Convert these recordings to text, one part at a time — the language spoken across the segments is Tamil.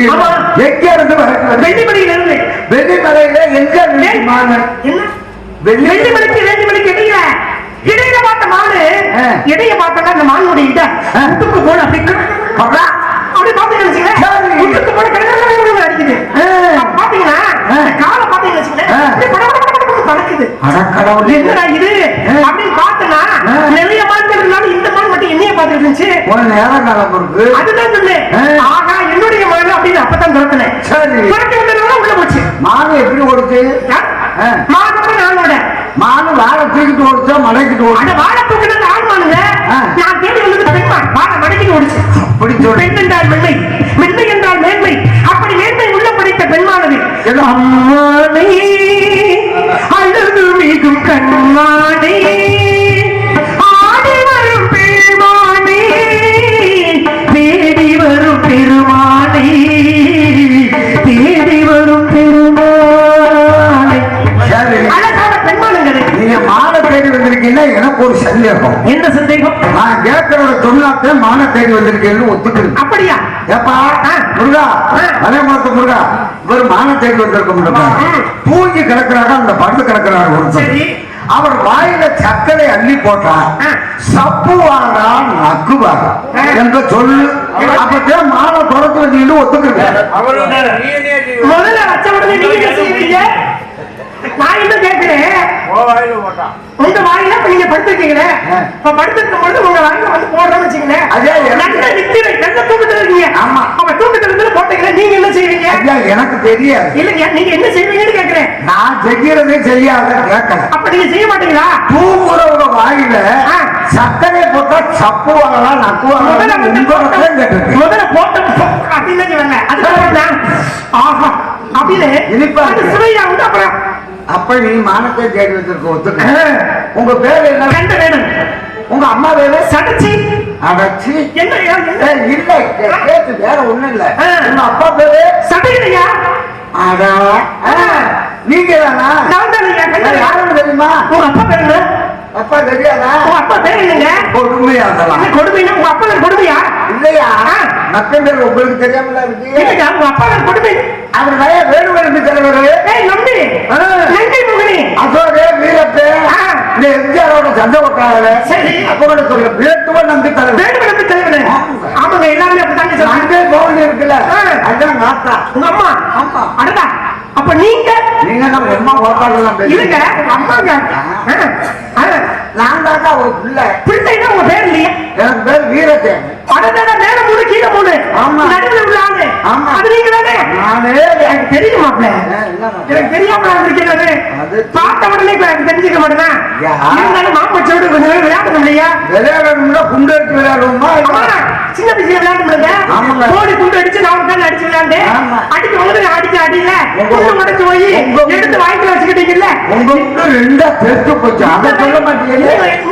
முடியும் ஆமா. எங்க இருந்து வளர்க்க வைக்க வெள்ளிமணியில இருந்து வெள்ளி மலையில எங்க இருந்து மானை? என்ன? வெள்ளி வெள்ளிமணிக்கு வெள்ளிமணிக்கு இடையில இடையில பார்த்த மானு. இடைய பார்த்தா அந்த மானுடைய இட. முட்டுக்கு அப்படி. அப்படி பாத்தீங்கன்னு முட்டுக்கு அடிக்குது. காலை பாத்தீங்கன்னு படன்னு பறக்குது. அடக்கடவுளே என்னடா இது. அப்படின்னு பார்த்தனா. நிறைய மான்கள் இருந்தாலும் இந்த மான் மட்டும் என்னைய பார்த்துட்டு இருந்துச்சு. ஒரு நேரம் காலம் இருக்கு. அதுதான் சரி. திறக்க வந்ததுனால உள்ள போச்சு. மானு எப்படி ஓடுச்சு நானோட மானு வாழை தூக்கிட்டு ஓடுச்சா மடக்கிட்டு ஓடுச்சு? அந்த வாழை தூக்கினது ஆண்மானுங்க ஆ. நான் தேடி வந்தது பெண்மான் வாழை மடக்கிட்டு ஓடிச்சு. அப்படி சொல்லி. பெண் என்றால் மென்மை மென்மை என்றால் மேன்மை. அப்படி மேன்மை உள்ள படைத்த பெண்மானது. அழகு மிகும் கண்மானே நான் கேட்கறத சொன்னாத்தே மானை தேடி வந்திருக்கேன்னு ஒத்துக்கிறேன் அப்படியா ஏப்பா ஆ. முருகா ஆ. அதே மாதிரி முருகா இவர் மான தேடி வந்திருக்க முருகா ம். தூங்கி கிடக்குறாங்க அந்த படுத்து கிடக்குறாரு ஒருத்தர் சரி அவர் வாயில சர்க்கரை அள்ளி போட்டா. சப்புவாரா நக்குவாரா. என்று சொல்லு மாலை துரத்து வந்தீங்கன்னு ஒத்துக்கிறேன் முதல்ல வச்ச உடனே நீங்க நான் என்ன கேட்கிறேன் உங்க வாயில இப்ப நீங்க படுத்திருக்கீங்களே. இப்ப படுத்திருக்கும் பொழுது உங்க வாயில வந்து போடுறோம்னு வச்சுக்கங்களேன். அதே நல்ல நித்திரை நல்ல தூக்கத்துல இருக்கீங்க. ஆமா. அப்ப தூக்கத்துல இருந்து போட்டீங்களே நீங்க என்ன செய்வீங்க? எனக்கு தெரியாது. இல்லைங்க நீங்க என்ன செய்வீங்கன்னு கேக்குறேன். நான் செய்யறதே செய்யாத அப்ப நீங்க செய்ய மாட்டீங்களா? தூங்குறவங்க வாயில ஆ. சர்க்கரை போட்டா சப்புவாங்களா நக்குவாங்களா வந்து முதல்ல போட்ட அப்படின்னு அதுதான் ஆஹா அப்படின்னு இனிப்பா அது. சுவையா உண்டு. அப்புறம் அப்ப நீ மானத்தை தேடி வந்திருக்க ஒத்துக்க. உங்க பேர் என்ன? ரெண்டு வேணும். உங்க அம்மா பேரு? சடைச்சி. அடச்சி. என்ன இல்ல. கேட்டு வேற ஒண்ணும் இல்ல. உங்க அப்பா பேரு? சடையிலையா அட. நீங்க தானா? நான் தான் யாருன்னு தெரியுமா? உங்க அப்பா பேர் அப்பா தெரியாதா? அப்பா பேர் என்னங்க கொடுமையா அதெல்லாம். கொடுமைன்னா உங்க அப்பா பேர் கொடுமையா? இல்லையா. மக்கள் பேர் உங்களுக்கு தெரியாமல இருக்கு? இல்லையா உங்க அப்பா பேர் கொடுமை. அவர் நிறைய வேணுமென்று தலைவர் ஏய் நம்பி. நங்கை முகனி. அசோக வீரப்பே. இந்த எம்ஜிஆரோட சண்டை கொட்டாளர் சரி. அப்போட சொல்ல. வேட்டுவ நம்பி தலைவர் வேண்டு விடப்பு தலைவனே ஆமாங்க. எல்லாமே அப்படித்தாங்க சொல்றாங்க. அங்கே கோவில் இருக்குல்ல. அதான் நாத்தா. உங்க அம்மா. ஆமா. அடடா. அப்ப நீங்க நம்ம அம்மா இல்லங்க உங்க அம்மாங்க. நான் தாக்கா ஒரு பிள்ளை. பிள்ளைன்னா உங்க பேர் இல்லையா? எனக்கு பேர் வீரத்தேன் அடடா மேல மூணு கீழே மூணு ஆமா. நடுவுல உள்ள ஆளு ஆமா. அது நீங்க தானே நானே எனக்கு தெரியும் மாப்ள எனக்கு தெரியாம இருக்கேன் அது பார்த்த உடனே எனக்கு தெரிஞ்சுக்க மாட்டேனா. இருந்தாலும் மாமச்சோடு கொஞ்ச நேரம் விளையாடணும் இல்லையா விளையாடணும்னா குண்டு எடுத்து விளையாடுவோமா சின்ன முடியல ஆமாங்க. கோடி குண்டு அடிச்சு நாலு கால் அடிச்சு விளையாண்டு. அடிக்க போது அடிக்க அடியில குண்டு உடைச்சு போய் எடுத்து வாய்க்குல வச்சுக்கிட்டீங்கல்ல உங்களுக்கு ரெண்டா பெருத்து போச்சு அதை சொல்ல மாட்டீங்க இன்ன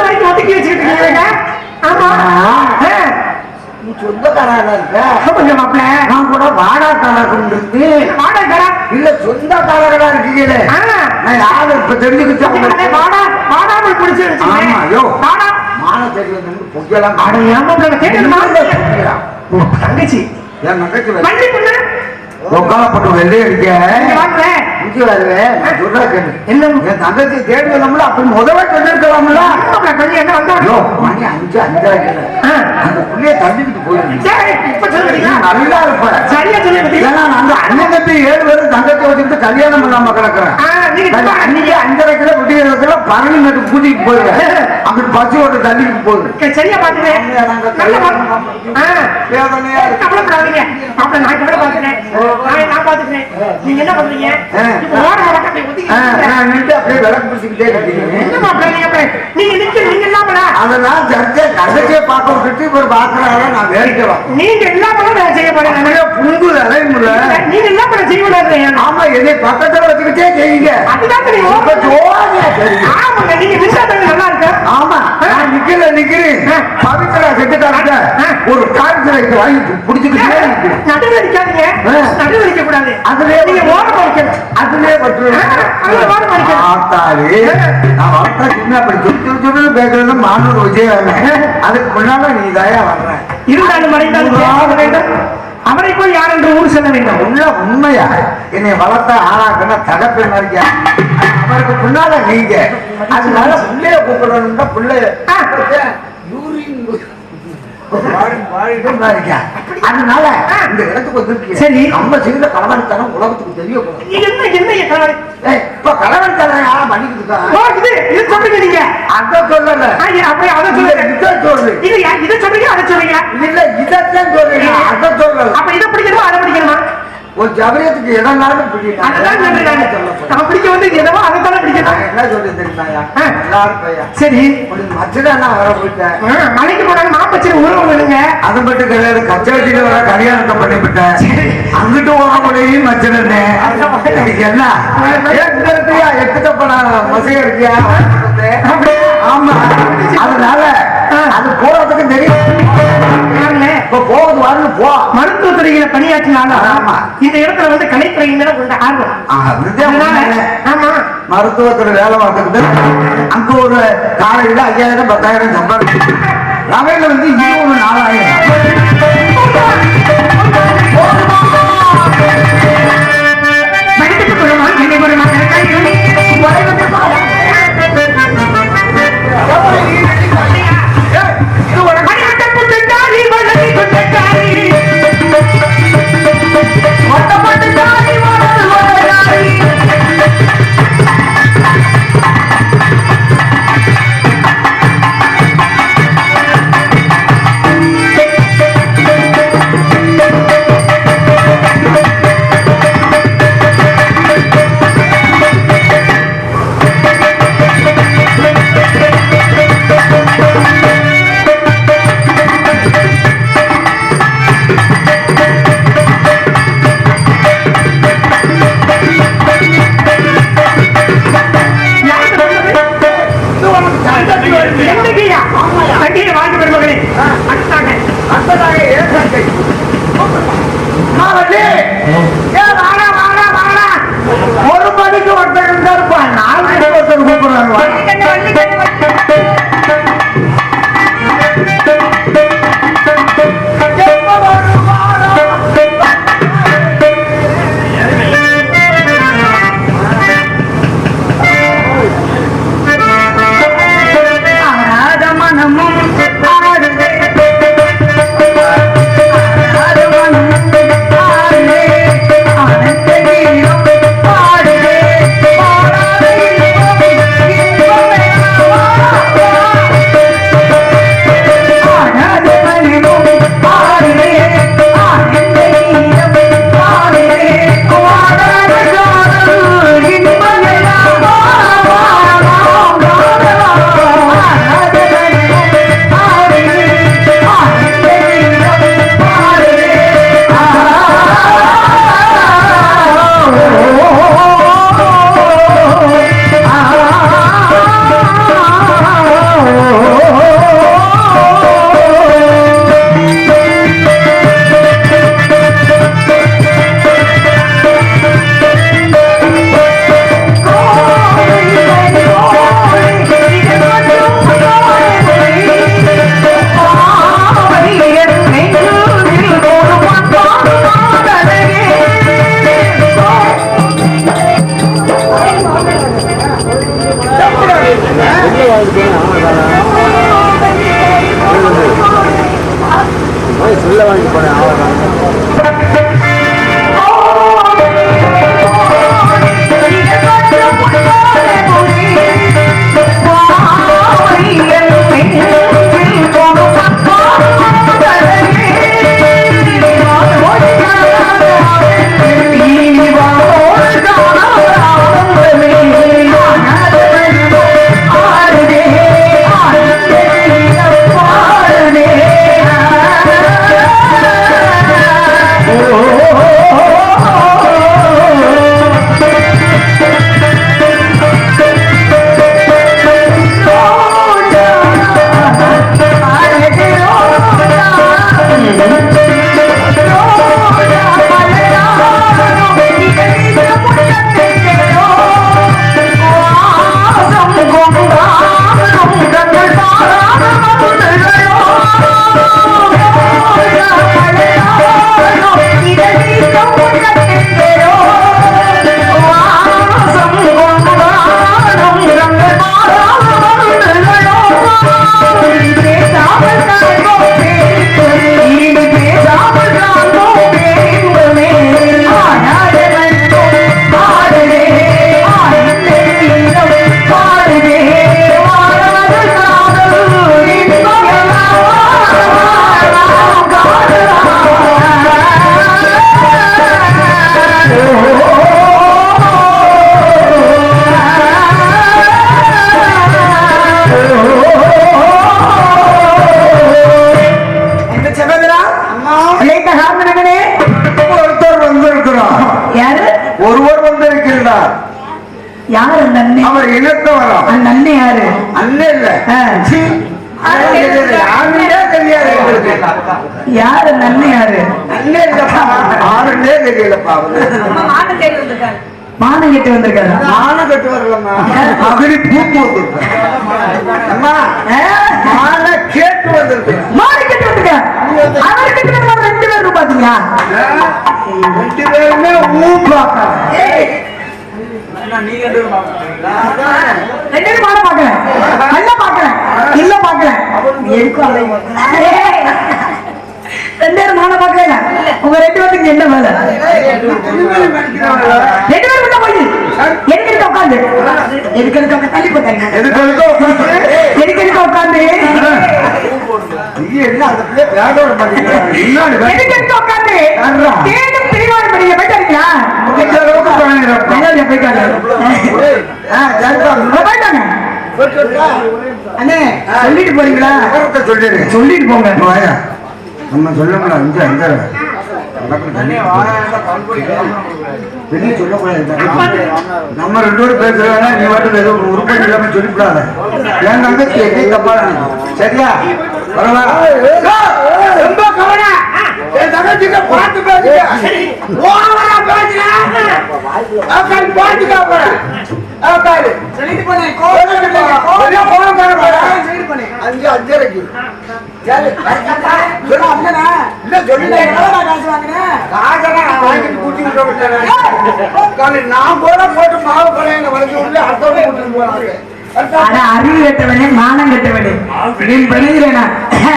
வரைக்கும் ஒதுக்கி வச்சுக்கிட்டு இருக்கீங்க. நீ சொந்தக்காரால இருக்க ஆமாங்க மாப்ள நான் கூட வாடாக்காரர் இருந்து. வாடகை இல்ல சொந்தக்காரர்களா இருக்கீங்களே. நான் யாரு இப்ப தெரிஞ்சுக்கிட்டேன் வாடா வாடாமல் பிடிச்சு ஆமா, யோ. வாடா. மான தெரியுது பொய்யெல்லாம் அட பொய்யா. ஓ, தங்கச்சி. என் மகச்சு வண்டி பொண்ணு? வாங்க. இங்கே வருவேன் நான் சொல்றா கேளு. என்ன? என் தங்கச்சி தேடி வந்தோம்ல அப்ப முதல்ல சொல்லிருக்கலாம்ல கொஞ்சம் என்ன வந்தா மணி அஞ்சு அஞ்சாயிரம். அந்த புள்ளைய தள்ளிக்கிட்டு நல்லா இருப்ப. சரியா ஏன்னா அந்த அண்ணன் ஏழு பேரும் வச்சுட்டு கல்யாணம் பண்ணாம கிடக்குறேன். அன்னைக்கு அஞ்சரை கிலோ விடியறதுல பரணி நட்டு கூட்டிட்டு போயிருவேன். அப்படி பஸ் ஓட்டு தள்ளிட்டு போகுது. சரியா பாத்துக்கிறேன். நான் பாத்துக்கிறேன். நீங்க என்ன பண்றீங்க? அப்படியே விளக்கு பிடிச்சிக்கிட்டே இருக்கீங்க நீங்க அப்படி அதெல்லாம் சர்ச்சை தங்கச்சியை பார்க்க விட்டுட்டு இவர் பார்க்கறாரு? நான் வேடிக்கை பார்க்கணும். நீங்க இல்லாமலும் நான் செய்ய அப்படியே புங்கு அலைமுல நீங்க இல்லாம நான் செய்ய கூடாது ஆமா என்னை பக்கத்துல வச்சுக்கிட்டே செய்யுங்க. அதுதான் இப்ப ஓர- ஜோதியா தெரியும் ஆமாங்க நீங்க நிமிஷம் நல்லா இருக்கு? ஆமா நான் நிக்கல நிக்கிறேன். பவித்ரா செத்துட்டாங்க ஒரு காய்ச்சலைக்கு வாங்கி புடிச்சுக்கிட்டே. நடுவில் அடிக்க கூடாது அதுலயே நீங்க ஓரமா வைக்கணும் அதுலயே பற்று ஆ, அதுல ஓரமா வைக்கணும் ஆத்தாடி. நான் வளர்த்தா சின்ன அப்படி பேசுறது அதுக்கு முன்னால நீ இருந்தாலும் மறைந்தாலும் வேண்டும் அவரை போய் யார் என்று ஊர் செல்ல வேண்டும்? உள்ள உண்மையா? என்னை வளர்த்த ஆளாக்குன தகப்பன் மாதிரியா அவருக்கு பின்னால நீங்க. அதனால பிள்ளைய கூப்பிடணும்னா பிள்ளைய அதனால இந்த இடத்துக்கு வந்திருக்கீங்க. சரி. நம்ம செய்த கலவரத்தனம் உலகத்துக்கு தெரியக்கூடாது என்ன என்ன என் கணவன்? ஏய், இப்ப கலவரத்தனம் யாரா பண்ணிக்கிட்டு சொல்றீங்க நீங்க. அத சொல்லல. அப்படியே அதை இல்ல, சொல்லுங்க. இத இது யா- இதை சொல்றீங்க அதை சொல்றீங்க இல்ல இதத்தான் சொல்றீங்க அத சொல்லல. அப்ப இதை பிடிக்கணுமா அதை பிடிக்கணுமா? ஒரு ஜபரியத்துக்கு நானு. பிடிக்கும் நான் பிடிக்க வந்து எதவோ அதை தானே பிடிக்கணும் என்ன சொல்லி தெரியுமாயா பையா சரி. உங்களுக்கு மச்சதான் நான் வர போயிட்டேன். மலைக்கு போனாங்க மாப்பச்சரி உறவு வேணுங்க அது மட்டும் கிடையாது கச்சவட்டியில வர கல்யாணத்தை பண்ணிவிட்டேன் அங்கிட்டு போக முடியும் மச்சனே என்ன? ஏன் இந்த இருக்கியா எட்டு தப்ப நான் மசைய இருக்கியா? ஆமா. அதனால அது போறதுக்கு தெரியும் போகுது வரணும் போ. மருத்துவ துறையில பணியாற்றினாலும் ஆமா. இந்த இடத்துல வந்து கலைத்துறையின் மேல கொஞ்சம் ஆர்வம். ஆமா. மருத்துவத்துல வேலை பார்த்துக்கிட்டு அங்க ஒரு காலையில ஐயாயிரம் பத்தாயிரம் சம்பாதிச்சு ரவையில வந்து இருபது நாலாயிரம். Bawang. அண்ணன் இல்ல. யாரு? அண்ணே யாரு? யாருன்னே தெரியலப்பா மானம் கெட்டு வந்திருக்காரு. மானம் கட்டு வரலம்மா. அகடி பூ போட்டு அம்மா மான கேட்டு வந்திருக்கு. மானம் கெட்டு வந்திருக்காரு. அவர் கெட்டு ரெண்டு பேரும் பாத்தீங்களா ரெண்டு பேருமே ஊ ரெண்டு மானம் பாக்கல நல்லா பாக்கல இல்ல பாக்கல எதுக்கும். ரெண்டு பேரும் மானம் பாக்கல உங்க ரெண்டு பேருக்கு என்ன வேலை? ரெண்டு பேரும் உள்ள போய் எதுக்கு இருக்க உட்காந்து? எதுக்கு இருக்க உட்காந்து? தள்ளி போட்டாங்க எதுக்கு எதுக்கு இருக்க உட்காந்து? நீ என்ன அந்த பிள்ளை? விளையாட மாட்டேங்கிறாங்க இன்னொரு எதுக்கு இருக்க உட்காந்து? அளவுக்கு பழகிறப்ப நல்லா போயிட்டாங்க. அண்ணே சொல்லிட்டு போறீங்களா? விவரத்தை சொல்லிடு சொல்லிட்டு போங்க. நம்ம சொல்ல முடியல அஞ்சு அஞ்சு நம்ம ரெண்டு பேரும் பேசுறாங்க நீ வாட்டில் ஏதோ உருப்படி இல்லாம சொல்லிவிடாத என் தங்கச்சி எங்கே தப்பா. சரியா? பரவாயில்ல. ரொம்ப கவனம் என் தங்கச்சிட்ட பார்த்து பேசுங்க. ஓவரா பேசுங்க. அவக்கால் பாட்டுக்கா போற அவக்கால் சொல்லிட்டு போனேன் கொஞ்சம் போன போற அஞ்சு அஞ்சரைக்கு சரி, சொல்லு, அண்ணனா? இல்ல, சொல்லிட்டேன். காசெல்லாம் நான் வாங்கிட்டு கூட்டி விட்டு விட்டேன். காலை நான் போட போட்டு மாவு கடையில வளைச்சு விட்டு அடுத்தவங்க கூட்டிட்டு போறாங்க. ஆனா அறிவு கட்டவனே மானம் கட்டவனே. நீ பண்ணுகிறேனா